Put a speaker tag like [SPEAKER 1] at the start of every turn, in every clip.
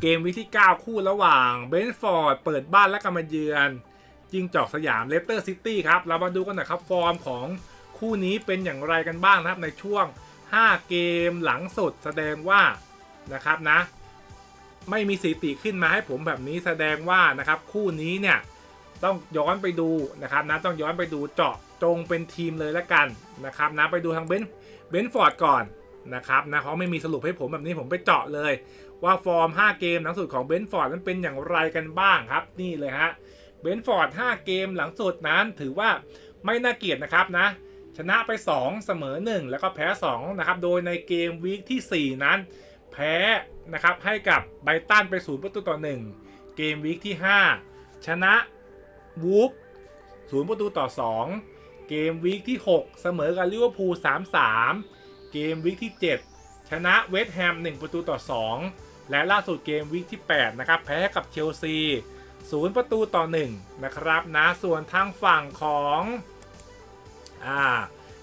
[SPEAKER 1] เกมวิกที่ 9 คู่ระหว่างเบนฟอร์ดเปิดบ้านและกำมาเยือนจิงจอกสยามเลสเตอร์ซิตี้ครับ เรามาดูกันหน่อยครับฟอร์มของคู่นี้เป็นอย่างไรกันบ้างนะครับในช่วง 5 เกมหลังสุดแสดงว่านะครับนะ ไม่มีสถิติขึ้นมาให้ผมแบบนี้แสดงว่านะครับคู่นี้เนี่ยต้องย้อนไปดูนะครับนะต้องย้อนไปดูเจาะจงเป็นทีมเลยละกันนะครับนะไปดูทางเบนเบนฟอร์ดก่อน นะครับนะเขาไม่มีสรุปให้ผมแบบนี้ผมไปเจาะเลย ว่าฟอร์ม 5 เกมหลังสุดของเบนฟอร์ดนั้นเป็นอย่างไรกันบ้างครับ นี่เลยฮะเบนฟอร์ด5เกมหลังสุดนั้นถือว่าไม่น่าเกลียดนะครับนะ ชนะไป 2 เสมอ 1 แล้วก็แพ้2นะครับ โดยในเกมวีคที่ 4 นั้น แพ้นะครับให้กับไบตันไป0ประตูต่อ 1 เกมวีคที่ 5 ชนะวูฟ0ประตูต่อ 2 เกมวีคที่ 6 เสมอกับลิเวอร์พูล3-3 เกมวีคที่ 7 ชนะเวสต์แฮม 1 ประตูต่อ 2 และล่าสุดเกมวีคที่ 8 นะครับ แพ้กับเชลซี 0 ประตูต่อ 1 นะครับนะ ส่วนทางฝั่งของอ่า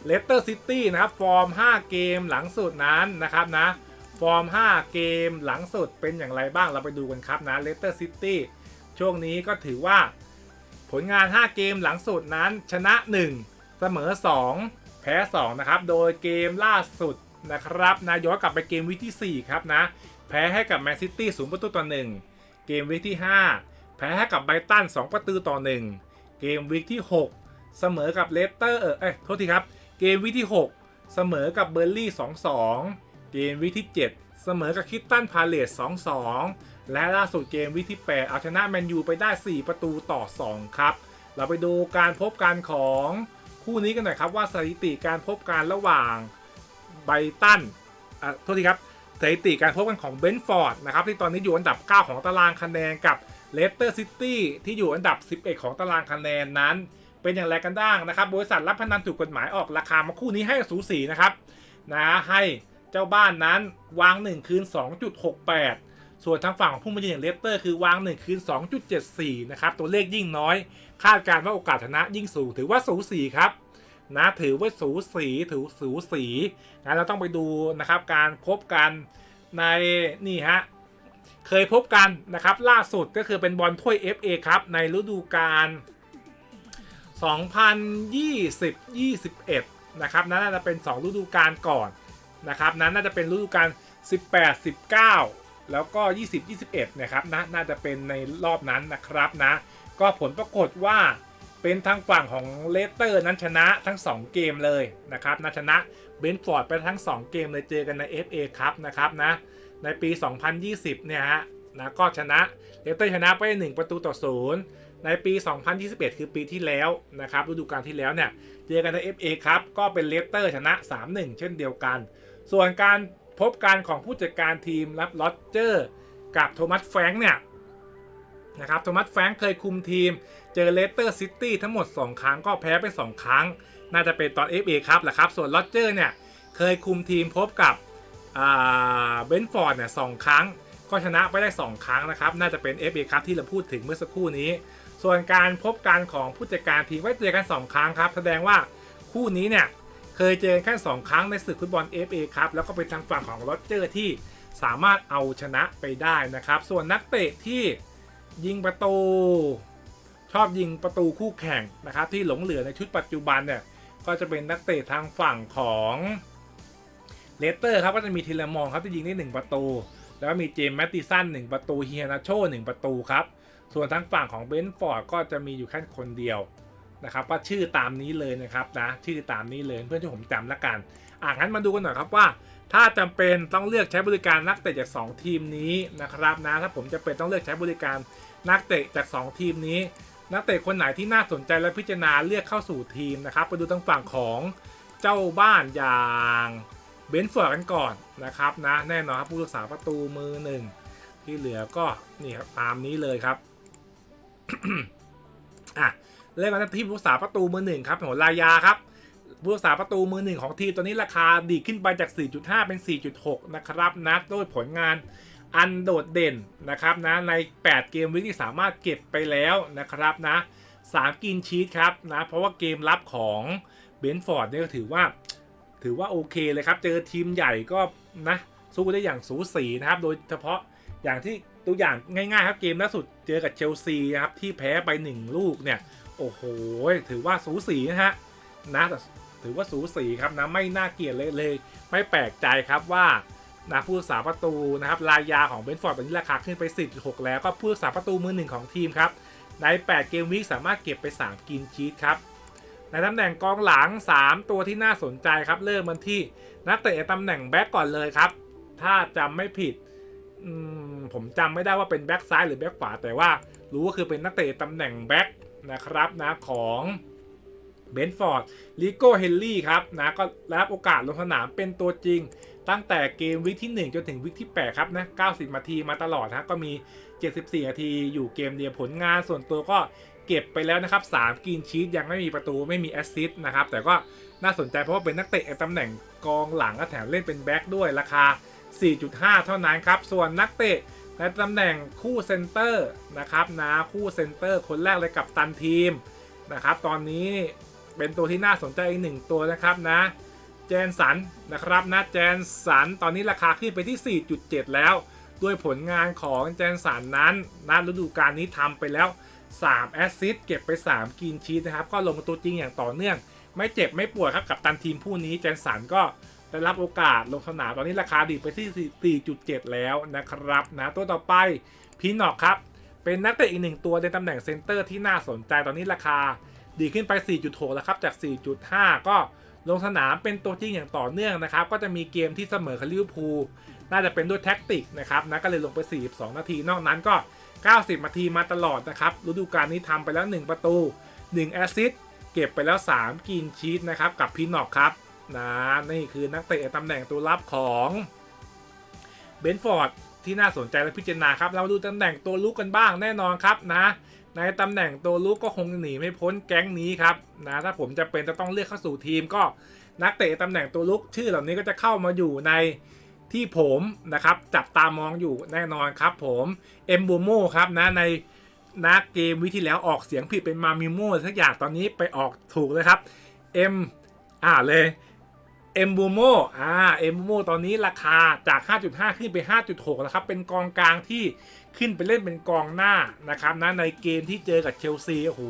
[SPEAKER 1] เลสเตอร์ซิตี้นะครับ ฟอร์ม 5 เกมหลังสุดนั้นนะครับนะ ฟอร์ม 5 เกมหลังสุดเป็นอย่างไรบ้างเราไปดูกันครับนะเลสเตอร์ซิตี้ช่วงนี้ก็ถือว่า ผลงาน 5 เกมหลังสุดนั้นชนะ 1 เสมอ 2 แพ้2นะครับโดยเกมล่าสุดนะครับนะย้อนกลับไปเกมวิที่4ครับนะแพ้ให้กับแมนซิตี้0ประตูต่อ1เกมวิที่ 5 แพ้ให้กับไบรตัน2 ประตูต่อ1เกมวิที่ 6 เสมอกับเลสเตอร์เออเอ้ยโทษทีครับ เกมวิที่ 6 เสมอกับเบอร์ลี่2-2 เกมวิที่ 7 เสมอกับคิตตันพาเลส2-2 และล่าสุดเกมวิที่ 8 เอาชนะแมนยูไปได้ 4 ประตูต่อ 2 ครับ เราไปดูการพบกันของ คู่นี้กันหน่อยครับว่าสถิติการพบกันระหว่างไบตันอะโทษทีครับสถิติการพบกันของเบนฟอร์ดนะครับที่ตอนนี้อยู่อันดับ 9 ของตารางคะแนนกับเลสเตอร์ซิตี้ที่อยู่อันดับ 11 ของตารางคะแนนนั้น เป็นอย่างไรกันบ้างนะครับ บริษัทรับพนันถูกกฎหมายออกราคามาคู่นี้ให้สูสีนะครับนะให้เจ้าบ้านนั้นวาง 1 คืน 2.68 ส่วนทางฝั่งของผู้มาเยือนอย่างเลสเตอร์คือวาง1คืน 2.74 นะครับ ตัวเลขยิ่งน้อย คาดการณ์ว่าโอกาสชนะยิ่งสูง ถือว่าสูสีครับนะถือว่าสูสีถือสูสีนะเราต้องไปดูนะครับการพบกันในนี่ฮะเคยพบกันนะครับล่าสุดก็คือเป็นบอลถ้วย FA ครับในฤดูกาล2020-21 นะครับนั่นน่าจะเป็น 2 ฤดูกาลก่อนนะครับนั้นน่าจะเป็นฤดูกาล18-19 แล้วก็ 20-21 นะครับนะน่าจะเป็นในรอบนั้นนะครับนะ ก็ผลปรากฏว่าเป็นทางฝั่งของเลสเตอร์นั้นชนะทั้ง 2 เกมเลยนะครับนะชนะเบนฟอร์ดไปทั้ง 2 เกมเลยเจอกันใน FA ครับนะครับนะในปี 2020 เนี่ยฮะนะก็ชนะเลสเตอร์ชนะไป 1 ประตูต่อ0ในปี 2021 คือปีที่แล้วนะครับฤดูกาลที่แล้วเนี่ยเจอกันใน FA ครับก็เป็นเลสเตอร์ชนะ 3-1 เช่นเดียวกัน ส่วนการ พบกันของผู้จัดการทีมรับลอตเจอร์กับโทมัสแฟงเนี่ยนะครับโทมัสแฟงเคยคุมทีม เจอเลสเตอร์ซิตี้ทั้งหมด 2 ครั้งก็แพ้ไป 2 ครั้ง น่าจะเป็นตอน FA ครับแหละครับ ส่วนลอตเจอร์เนี่ย เคยคุมทีมพบกับเบนฟอร์ดเนี่ยสครั้ง ก็ชนะไปได้ 2 ครั้งนะครับ น่าจะเป็น FA ครับที่เราพูดถึงเมื่อสักครู่นี้ ส่วนการพบกันของผู้จัดการทีมไว้เจอกัน 2 ครั้งครับ แสดงว่าคู่นี้เนี่ย เคยเจอแค่ 2 ครั้งในศึกฟุตบอล FA ครับ แล้วก็เป็นทางฝั่งของลอตเจอร์ที่สามารถเอาชนะไปได้นะครับ ส่วนนักเตะที่ยิงประตู ชอบยิงประตูคู่แข่งนะครับ ที่หลงเหลือในชุดปัจจุบันเนี่ยก็จะเป็นนักเตะทางฝั่งของเลสเตอร์ครับก็จะมีเทเลมองครับที่ยิงได้ 1 ประตู แล้วก็มีเจมส์แมตติสัน1ประตูเฮียนาโช1ประตูครับ ส่วนทางฝั่งของเบนฟอร์ดก็จะมีอยู่แค่คนเดียว นะครับว่าชื่อตามนี้เลยนะครับนะชื่อตามนี้เลยเพื่อนที่ผมจำละกันอะงั้นมาดูกันหน่อยครับว่า ถ้าจำเป็นต้องเลือกใช้บริการนักเตะจาก 2 ทีมนี้นะครับนะถ้าผมจะเป็นต้องเลือกใช้บริการนักเตะจาก 2 ทีมนี้ นักเตะคนไหนที่น่าสนใจและพิจารณาเลือกเข้าสู่ทีมนะครับไปดูทางฝั่งของเจ้าบ้านอย่างเบนฟอร์กันก่อนนะครับนะแน่นอนครับผู้รักษาประตูมือหนึ่งที่เหลือก็นี่ครับตามนี้เลยครับอะ เริ่มกันที่ผู้รักษาประตูมือหนึ่งครับของลายาครับผู้รักษาประตูมือหนึ่งของทีมตัวนี้ราคาดีขึ้นไปจาก 4.5 เป็น 4.6 นะครับนะด้วยผลงานอันโดดเด่นนะครับนะใน 8 เกมวิกที่สามารถเก็บไปแล้วนะครับนะ3กินชีตครับนะเพราะว่าเกมรับของเบนฟอร์ดเนี่ยก็ถือว่า ถือว่าโอเคเลยครับ เจอทีมใหญ่ก็นะสู้ได้อย่างสูสีนะครับ โดยเฉพาะอย่างที่ตัวอย่างง่ายๆครับเกมล่าสุดเจอกับเชลซีนะครับที่แพ้ไป 1 ลูกเนี่ย โอ้โห ถือว่าสูสีนะฮะนะแต่ถือว่าสูสีครับนะไม่น่าเกลียดเลยเลย ไม่แปลกใจครับว่านะผู้รักษาประตูนะครับรายยาของเบนฟอร์ดตอนนี้ราคาขึ้นไป10.6แล้วก็ผู้รักษาประตูมือหนึ่งของทีมครับ ใน 8 เกมวีคสามารถเก็บไป 3 กินชีตครับในตำแหน่งกองหลัง 3 ตัวที่น่าสนใจครับ เริ่มมันที่นักเตะตำแหน่งแบ็กก่อนเลยครับ ถ้าจำไม่ผิดมผมจำไม่ได้ว่าเป็นแบ็กซ้ายหรือแบ็กขวาแต่ว่ารู้ว่าคือเป็นนักเตะตำแหน่งแบ็ก นะครับนะของเบนฟอร์ดลิโก้เฮนรี่ครับนะก็รับโอกาสลงสนามเป็นตัวจริง ตั้งแต่เกมวิกที่ 1 จนถึงวิกที่ 8 ครับนะ90นาทีมาตลอดฮะก็มี 74นาทีอยู่เกมเดียวผลงานส่วนตัวก็เก็บไปแล้วนะครับ3กินชีตยังไม่มีประตูไม่มีแอสซิสต์นะครับ แต่ก็น่าสนใจเพราะว่าเป็นนักเตะตำแหน่งกองหลังก็แถมเล่นเป็นแบ็กด้วยราคา 4.5 เท่านั้นครับ ส่วนนักเตะ ในตำแหน่งคู่เซนเตอร์นะครับนะคู่เซนเตอร์คนแรกเลยกับตันทีมนะครับตอนนี้เป็นตัวที่น่าสนใจอีกหนึ่งตัวนะครับนะแจนสันนะครับนะแจนสันตอนนี้ราคาขึ้นไปที่ 4.7 แล้ว ด้วยผลงานของแจนสันนั้นนะฤดูกาลนี้ทำไปแล้ว 3 แอสซิสต์เก็บไป 3กินชีสนะครับ ก็ลงตัวจริงอย่างต่อเนื่อง ไม่เจ็บไม่ปวยครับกับตันทีมผู้นี้แจนสันก็ ได้รับโอกาสลงสนามตอนนี้ราคาดีไปที่ 4.7 แล้วนะครับนะตัวต่อไปพีนอกครับเป็นนักเตะอีกหนึ่งตัวในตำแหน่งเซนเตอร์ที่น่าสนใจตอนนี้ราคาดีขึ้นไป 4.6 แล้วครับจาก 4.5 ก็ลงสนามเป็นตัวจริงอย่างต่อเนื่องนะครับ ก็จะมีเกมที่เสมอคาลิวอร์พูน่าจะเป็นด้วยแท็กติกนะครับนะก็เลยลงไป 42 นาที นอกนั้นก็ 90 นาทีมาตลอดนะครับฤดูกาลนี้ทำไปแล้ว 1 ประตู 1 แอสซิสต์เก็บไปแล้ว 3 กินชีตนะครับกับพีนอกครับ นะนี่คือนักเตะตำแหน่งตัวรับของเบนฟอร์ดที่น่าสนใจและพิจารณาครับ เราดูตำแหน่งตัวลุกกันบ้างแน่นอนครับนะ ในตำแหน่งตัวลุกก็คงหนีไม่พ้นแก๊งนี้ครับนะถ้าผมจะเป็นจะต้องเลือกเข้าสู่ทีมก็นักเตะตำแหน่งตัวลุกชื่อเหล่านี้ก็จะเข้ามาอยู่ในที่ผมนะครับจับตามองอยู่แน่นอนครับผมเอ็มบูโมครับนะในนักเกมวิที่แล้วออกเสียงผิดเป็นมามิโมสักอย่างตอนนี้ไปออกถูกเลยครับเอ็มอ่าเลย เอ็มบูโมอ่าเอ็มบูโมตอนนี้ราคาจาก 5.5 ขึ้นไป 5.6 แล้วครับ เป็นกองกลางที่ขึ้นไปเล่นเป็นกองหน้านะครับนะในเกมที่เจอกับเชลซี โอ้โห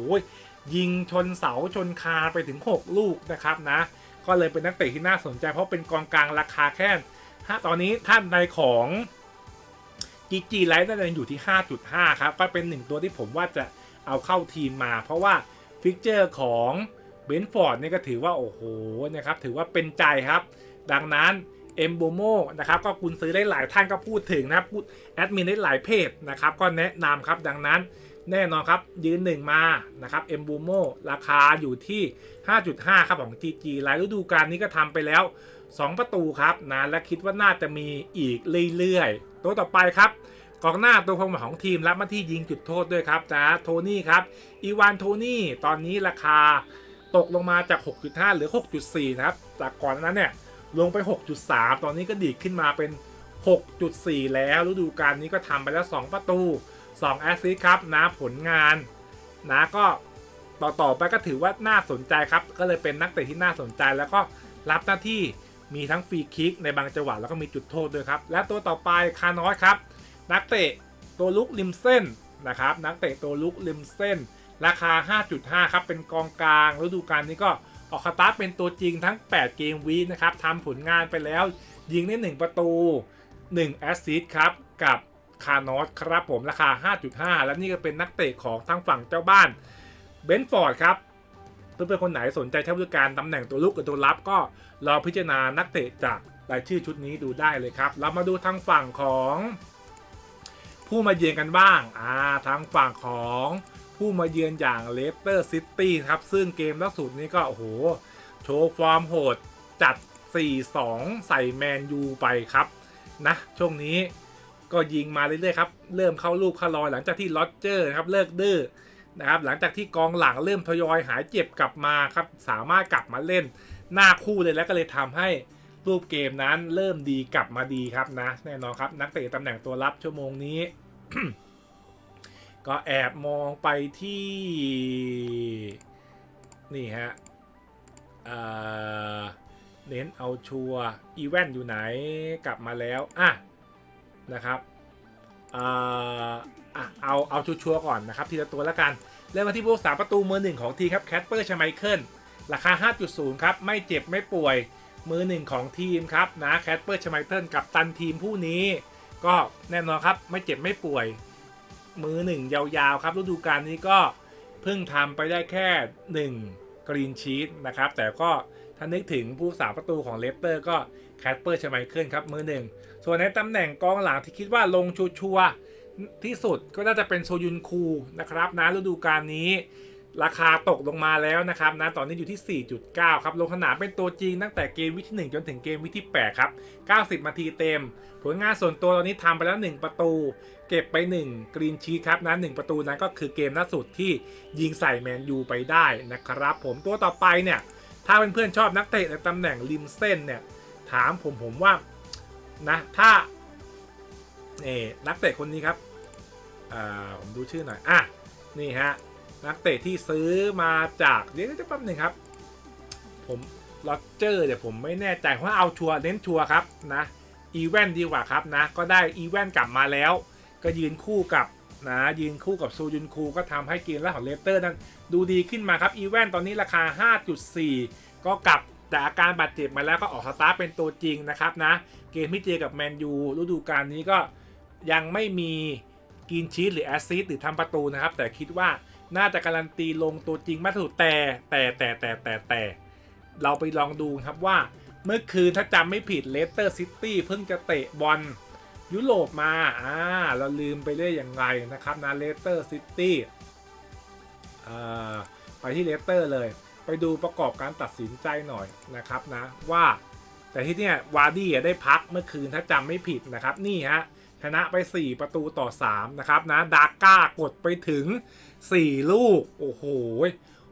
[SPEAKER 1] ยิงชนเสาชนคาไปถึง 6 ลูกนะครับนะ ก็เลยเป็นนักเตะที่น่าสนใจเพราะเป็นกองกลางราคาแค่ถ้าตอนนี้ท่านในของจีจีไลท์น่าจะอยู่ที่ 5.5 ครับ ก็เป็นหนึ่งตัวที่ผมว่าจะเอาเข้าทีมมา เพราะว่าฟิกเจอร์ของ เบนฟอร์ดนี่ก็ถือว่าโอ้โหนะครับถือว่าเป็นใจครับ ดังนั้นเอ็มโบโมนะครับก็คุณซื้อได้หลายท่านก็พูดถึงนะพูดแอดมินได้หลายเพจนะครับก็แนะนำครับดังนั้นแน่นอนครับ ยืนหนึ่งมานะครับเอ็มโบโมราคาอยู่ที่ 5.5 ครับของ GG รายฤดูกาลนี้ก็ทำไปแล้ว 2 ประตูครับนะและคิดว่าน่าจะมีอีกเรื่อยๆ ตัวต่อไปครับกองหน้าตัวความหวังของทีมรับมาที่ยิงจุดโทษด้วยครับจ้าโทนี่ครับอีวานโทนี่ตอนนี้ราคา ตกลงมาจาก 6.5 หรือ 6.4 นะครับ จากก่อนนานั้นเนี่ย ลงไป 6.3 ตอนนี้ก็ดีดขึ้นมาเป็น 6.4 แล้วฤดูกาลนี้ก็ทำไปแล้ว 2 ประตู 2 แอสซิสต์ครับนะผลงานนะก็ต่อต่อไปก็ถือว่าน่าสนใจครับ ก็เลยเป็นนักเตะที่น่าสนใจแล้วก็รับหน้าที่มีทั้งฟรีคิกในบางจังหวะแล้วก็มีจุดโทษด้วยครับ และตัวต่อไปคานอสครับ นักเตะตัวลุกริมเส้นนะครับ นักเตะตัวลุกริมเส้น ราคา 5.5 ครับ เป็นกองกลางฤดูกาลนี้ก็ออกคาตาร์เป็นตัวจริงทั้ง 8 เกมวีนะครับทำผลงานไปแล้ว ยิงได้ 1 ประตู 1 แอสซิสต์ครับ กับคานอสครับผมราคา 5.5 และนี่ก็เป็นนักเตะของทางฝั่งเจ้าบ้านเบนฟอร์ดครับเพื่อนๆคนไหนสนใจใช้บริการตำแหน่งตัวลุกกับตัวรับก็รอพิจารณานักเตะจากรายชื่อชุดนี้ดูได้เลยครับ เรามาดูทางฝั่งของ ผู้มาเยือนกันบ้างอ่าทางฝั่งของ ผู้มาเยือนอย่างเลสเตอร์ซิตี้ครับ ซึ่งเกมล่าสุดนี้ก็ โอ้โห โชว์ฟอร์มโหดจัด 4-2 ใส่แมนยูไปครับ นะ ช่วงนี้ก็ยิงมาเรื่อยๆครับ เริ่มเข้าลูกเข้ารอยหลังจากที่ลอตเจอร์ครับ เลิกดื้อนะครับ หลังจากที่กองหลังเริ่มทยอยหายเจ็บกลับมาครับ สามารถกลับมาเล่นหน้าคู่เลยแล้วก็เลยทำให้รูปเกมนั้นเริ่มดีกลับมาดีครับนะ แน่นอนครับ นักเตะตำแหน่งตัวรับชั่วโมงนี้ ก็แอบมองไปที่ นี่ฮะเเน้นเอาชัวอีเวนต์อยู่ไหนกลับมาแล้วอะนะครับเอะเอาเอาชัวร์ๆก่อนนะครับทีละตัวแล้วกัน เริ่มมาที่ผู้รักษาประตูมือหนึ่งของทีมครับแคทเปอร์ชไมเคิลราคา 5.0 ครับ ไม่เจ็บไม่ป่วยมือหนึ่งของทีมครับนะแคทเปอร์ชไมเคิลกับตันทีมผู้นี้ ก็แน่นอนครับไม่เจ็บไม่ป่วย มือหนึ่งยาวๆครับฤดูกาลนี้ก็เพิ่งทำไปได้แค่ 1 กรีนชีตนะครับ แต่ก็ถ้านึกถึงผู้สาประตูของเลสเตอร์ก็แคทเปอร์ชไมเคิลครับมือหนึ่งส่วนในตำแหน่งกองหลังที่คิดว่าลงชัวร์ๆที่สุดก็น่าจะเป็นโซยุนคูนะครับนะฤดูกาลนี้ ราคาตกลงมาแล้วนะครับนะตอนนี้อยู่ที่ 4.9 ครับ ลงสนามเป็นตัวจริงตั้งแต่เกมวิที่ 1 จนถึงเกมวิที่ 8 ครับ 90นาทีเต็ม ผลงานส่วนตัวตอนนี้ทำไปแล้ว 1 ประตู เก็บไป 1 กรีนชีครับนะ1ประตูนั้นก็คือเกมล่าสุดที่ยิงใส่แมนยูไปได้นะครับ ผมตัวต่อไปเนี่ย ถ้าเพื่อนๆชอบนักเตะในตำแหน่งริมเส้นเนี่ย ถามผมผมว่านะถ้าเอ่นักเตะคนนี้ครับอ่าผมดูชื่อหน่อยอะนี่ฮะ นักเตะที่ซื้อมาจากเดี๋ยวจะแป๊บหนึ่งครับ ผมลอเจอร์เดี๋ยวผมไม่แน่ใจเพราะเอาชัวร์เน้นชัวร์ครับนะอีเวนดีกว่าครับนะ ก็ได้อีเวนกลับมาแล้ว ก็ยืนคู่กับนะยืนคู่กับซูยุนคูก็ทำให้เกมแรกของเลสเตอร์นั้น ดูดีขึ้นมาครับอีเวนตอนนี้ราคา 5.4 ก็กลับแต่อาการบาดเจ็บมาแล้วก็ออกสตาร์เป็นตัวจริงนะครับนะ เกมที่เจอกับแมนยูฤดูกาลนี้ก็ยังไม่มีกินชีสหรือแอสซิสหรือทำประตูนะครับ แต่คิดว่า น่าจะการันตีลงตัวจริงมากที่สุดแต่แต่แต่แต่แต่แต่เราไปลองดูครับว่า เมื่อคืนถ้าจำไม่ผิดเลสเตอร์ซิตี้เพิ่งจะเตะบอลยุโรปมาอ่าเราลืมไปเรื่อยอย่างไรนะครับนะเลสเตอร์ซิตี้ไปที่เลสเตอร์เลย ไปดูประกอบการตัดสินใจหน่อยนะครับนะว่าแต่ที่เนี่ยวาร์ดี้ได้พักเมื่อคืนถ้าจำไม่ผิดนะครับนี่ฮะ ชนะไป 4 ประตูต่อ 3 นะครับนะดาก้ากดไปถึง 4 ลูก โอ้โห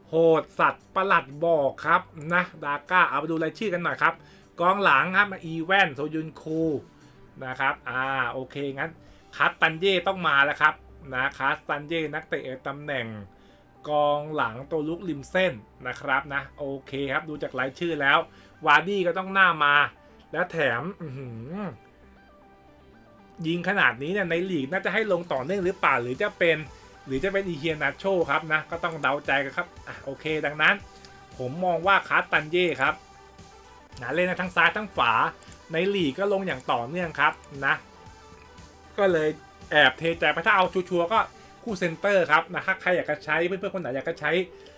[SPEAKER 1] โหดสัตว์ประหลัดบอกครับนะดาก้าเอาไปดูรายชื่อกันหน่อยครับกองหลังครับมาอีแวนโซยุนคูนะครับอ่าโอเคงั้นคัสตันเย่ต้องมาแล้วครับนะคัสตันเย่นักเตะตำแหน่งกองหลังตัวลุกริมเส้นนะครับนะโอเคครับดูจากรายชื่อแล้ว วาร์ดี้ก็ต้องหน้ามา แล้วแถมอื้อหือ ยิงขนาดนี้เนี่ยในลีกน่าจะให้ลงต่อเนื่องหรือเปล่าหรือจะเป็น หรือจะเป็นอีเฮียนาโชครับนะก็ต้องเดาใจกันครับอะโอเค ดังนั้น ผมมองว่าคาร์ตันเย่ครับนะเล่นทั้งซ้ายทั้งฝาในลีกก็ลงอย่างต่อเนื่องครับนะก็เลยแอบเทใจไปถ้าเอาชัวร์ก็คู่เซนเตอร์ครับนะถ้าใครอยากจะใช้เพื่อนๆคนไหนอยากจะใช้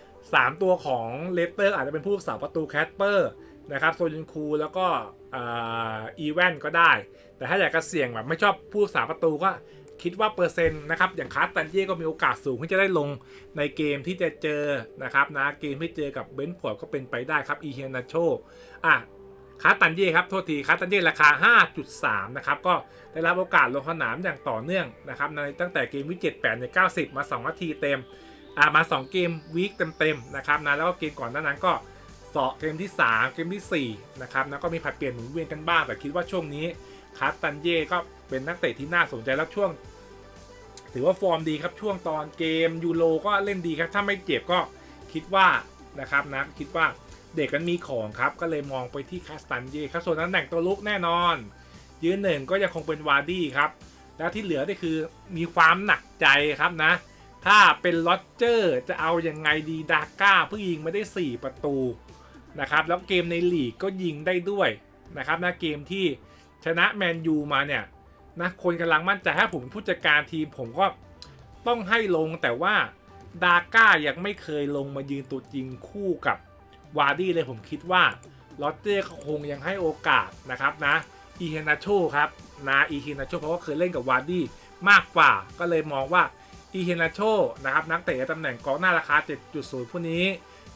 [SPEAKER 1] 3 ตัวของเลสเตอร์อาจจะเป็นผู้รักษาประตูแคสเปอร์ นะครับโซลินคูแล้วก็อีแวนก็ได้ แต่ถ้าอยากจะเสี่ยงแบบไม่ชอบผู้รักษาประตูก็คิดว่าเปอร์เซ็นต์นะครับ อย่างคาร์ตันเย่ก็มีโอกาสสูงที่จะได้ลงในเกมที่จะเจอนะครับนะเกมที่เจอกับเบนฟอร์ดก็เป็นไปได้ครับอีเฮนาโชอะคาร์ตันเย่ครับโทษทีคาร์ตันเย่ราคา 5.3 นะครับ ก็ได้รับโอกาสลงสนามอย่างต่อเนื่องนะครับในตั้งแต่เกมวิก7 8ใน 90 มา 2 นาทีเต็มอ่ามา 2 เกมวีคเต็มๆนะครับนะแล้วก็เกมก่อนหน้านั้นก็ สอเกมที่ 3 เกมที่ 4 นะครับนะก็มีผัดเปลี่ยนหมุนเวียนกันบ้าง แต่คิดว่าช่วงนี้คาร์ตันเย่ก็เป็นนักเตะที่น่าสนใจแล้วช่วง ถือว่าฟอร์มดีครับช่วงตอนเกมยูโรก็เล่นดีครับ ถ้าไม่เจ็บก็คิดว่านะครับนะคิดว่าเด็กกันมีของครับ ก็เลยมองไปที่คาสตันเย่ครับส่วนนั้นแต่งตัวลุกแน่นอน ยืนหนึ่งก็ยังคงเป็นวาร์ดี้ครับ แล้วที่เหลือนี่คือมีความหนักใจครับนะ ถ้าเป็นลอตเจอร์จะเอายังไงดีดาก้าเพิ่งยิงมาได้ 4 ประตู นะครับแล้วเกมในลีกก็ยิงได้ด้วยนะครับนะเกมที่ชนะแมนยูมาเนี่ยนะคนกำลังมั่นใจถ้าผมผู้จัดการทีมผมก็ต้องให้ลงแต่ว่าดาก้ายังไม่เคยลงมายืนตัวจริงคู่กับวาร์ดี้เลยผมคิดว่าลอตเต้คงยังให้โอกาสนะครับนะอีเฮนาโชครับนะอีเฮนาโชเพราะว่าเคยเล่นกับวาร์ดี้มากกว่าก็เลยมองว่าอีเฮนาโชนะครับนักเตะตำแหน่งกองหน้าราคา 7.0ผู้นี้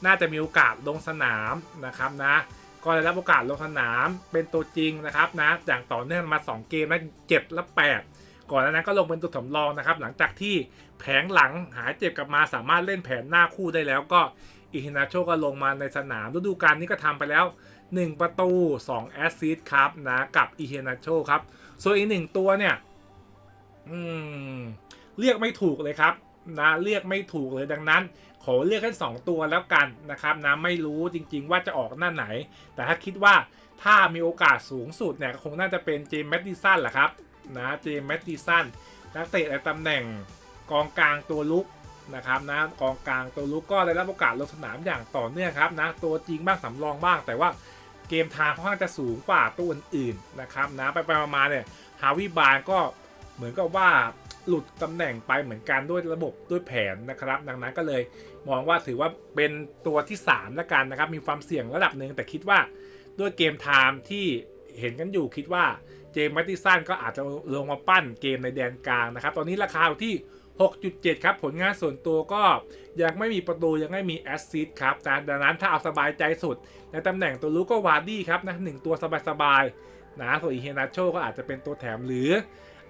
[SPEAKER 1] น่าจะมีโอกาสลงสนามนะครับนะก็ได้รับโอกาสลงสนามเป็นตัวจริงนะครับนะอย่างต่อเนื่องมา 2 เกมแล้วเจ็บและ8 ก่อนหน้านั้นก็ลงเป็นตัวสำรองนะครับ หลังจากที่แผงหลังหายเจ็บกลับมาสามารถเล่นแผนหน้าคู่ได้แล้วก็อิฮินาโชก็ลงมาในสนามฤดูกาลนี้ก็ทำไปแล้ว 1 ประตู 2 แอสซิสต์ครับนะกับอิฮินาโชครับ ส่วนอีกหนึ่งตัวเนี่ย อืม เรียกไม่ถูกเลยครับ นะเรียกไม่ถูกเลยดังนั้น ขอเลือกแค่สองตัวแล้วกันนะครับนะไม่รู้จริง ๆ ว่าจะออกหน้าไหน แต่ถ้าคิดว่าถ้ามีโอกาสสูงสุดเนี่ยคงน่าจะเป็นเจมส์แมดดิสันแหละครับนะเจมส์แมดดิสันนักเตะในตำแหน่งกองกลางตัวลุกนะครับนะกองกลางตัวลุกก็ได้รับโอกาสลงสนามอย่างต่อเนื่องครับนะตัวจริงบ้างสำรองบ้าง แต่ว่าเกมทางค่อนข้างจะสูงกว่าตัวอื่นๆนะครับนะไปไปๆมาๆเนี่ยฮาวิบานก็เหมือนกับว่า หลุดตำแหน่งไปเหมือนกันด้วยระบบด้วยแผนนะครับ ดังนั้นก็เลยมองว่าถือว่าเป็นตัวที่3แล้วกันนะครับ มีความเสี่ยงระดับหนึ่งแต่คิดว่าด้วยเกมไทม์ที่เห็นกันอยู่คิดว่าเจมส์แมตติสันก็อาจจะลงมาปั้นเกมในแดนกลางนะครับ ตอนนี้ราคาอยู่ที่ 6.7 ครับ ผลงานส่วนตัวก็ยังไม่มีประตูยังไม่มีแอสซิสต์ครับแต่ดังนั้นถ้าเอาสบายใจสุด ในตำแหน่งตัวรู้ก็วาร์ดี้ครับนะหนึ่งตัวสบายๆนะส่วนอีเฮนาโชก็อาจจะเป็นตัวแถมหรือ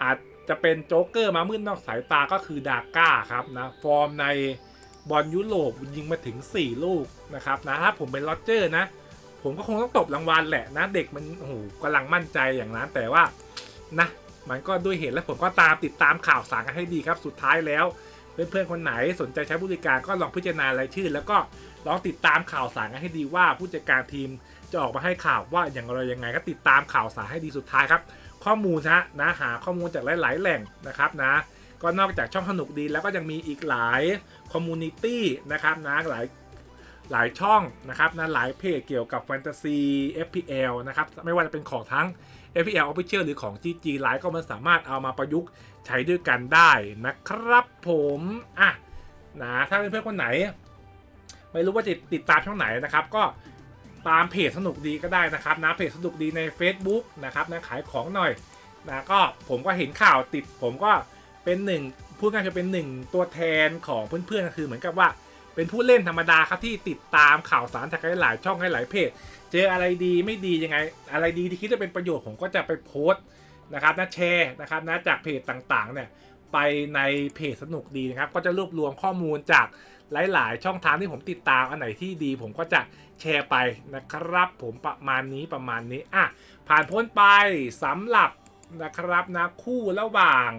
[SPEAKER 1] อาจ จะเป็นโจ๊กเกอร์มามืดนอกสายตาก็คือดาก้าครับนะ ฟอร์มในบอลยุโรปยิงมาถึง 4 ลูกนะครับนะถ้าผมเป็นโรเจอร์นะ ผมก็คงต้องตบรางวัลแหละนะ เด็กมันโอ้โหกำลังมั่นใจอย่างนั้นแต่ว่านะ มันก็ด้วยเหตุและผลก็ตามติดตามข่าวสารกันให้ดีครับสุดท้ายแล้ว เพื่อนๆคนไหนสนใจใช้บริการก็ลองพิจารณารายชื่อ แล้วก็ลองติดตามข่าวสารกันให้ดีว่าผู้จัดการทีมจะออกมาให้ข่าวว่าอย่างไรยังไงก็ติดตามข่าวสารให้ดีสุดท้ายครับ ข้อมูลนะนะหาข้อมูลจากหลาย ๆ แหล่งนะครับนะก็นอกจากช่องสนุกดีแล้วก็ยังมีอีกหลายคอมมูนิตี้นะครับนะหลายหลายช่องนะครับนะหลายเพจเกี่ยวกับแฟนตาซี FPL นะครับไม่ว่าจะเป็นของทั้ง FPL Official หรือของ GG Live ก็มันสามารถเอามาประยุกต์ใช้ด้วยกันได้นะครับผมอะนะถ้าเพื่อนๆคนไหน ไม่รู้ว่าจะติดตามช่องไหนนะครับ ก็ ตามเพจสนุกดีก็ได้นะครับนะเพจสนุกดีใน Facebook นะครับนะขายของหน่อยนะก็ผมก็เห็นข่าวติด ผมก็เป็นหนึ่งพูดง่ายๆคือเป็นหนึ่งตัวแทนของเพื่อนๆก็คือเหมือนกับว่าเป็นผู้เล่นธรรมดาครับที่ติดตามข่าวสารจากหลายช่องหลายเพจ เจออะไรดีไม่ดียังไง อะไรดีที่คิดว่าเป็นประโยชน์ผมก็จะไปโพสต์นะครับนะแชร์นะครับนะจากเพจต่างๆเนี่ยไปในเพจสนุกดีนะครับก็จะรวบรวมข้อมูลจาก หลาย ๆ ช่องทางที่ผมติดตามอันไหนที่ดี ผมก็จะแชร์ไปนะครับ ผมประมาณนี้ประมาณนี้อะผ่านพ้นไปสำหรับนะครับนะคู่ระหว่าง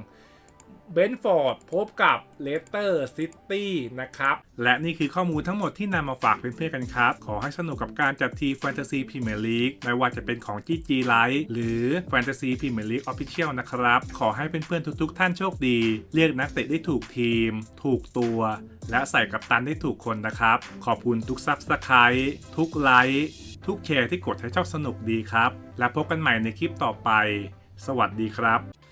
[SPEAKER 1] เบนฟอร์ดพบกับเลสเตอร์ซิตี้นะครับ และนี่คือข้อมูลทั้งหมดที่นำมาฝากเพื่อนๆกันครับ ขอให้สนุกกับการจัดทีแฟนตาซีพรีเมียร์ลีกไม่ว่าจะเป็นของ GG Live หรือแฟนตาซีพรีเมียร์ลีกออฟฟิเชียลนะครับ ขอให้เพื่อนๆทุกๆ ท่านโชคดี เรียกนักเตะได้ถูกทีม ถูกตัว และใส่กับตันได้ถูกคนนะครับ ขอบคุณทุกซับสไครต์ทุกไลค์ทุกแชร์ที่กดให้ชอบสนุกดีครับ และพบกันใหม่ในคลิปต่อไป สวัสดีครับ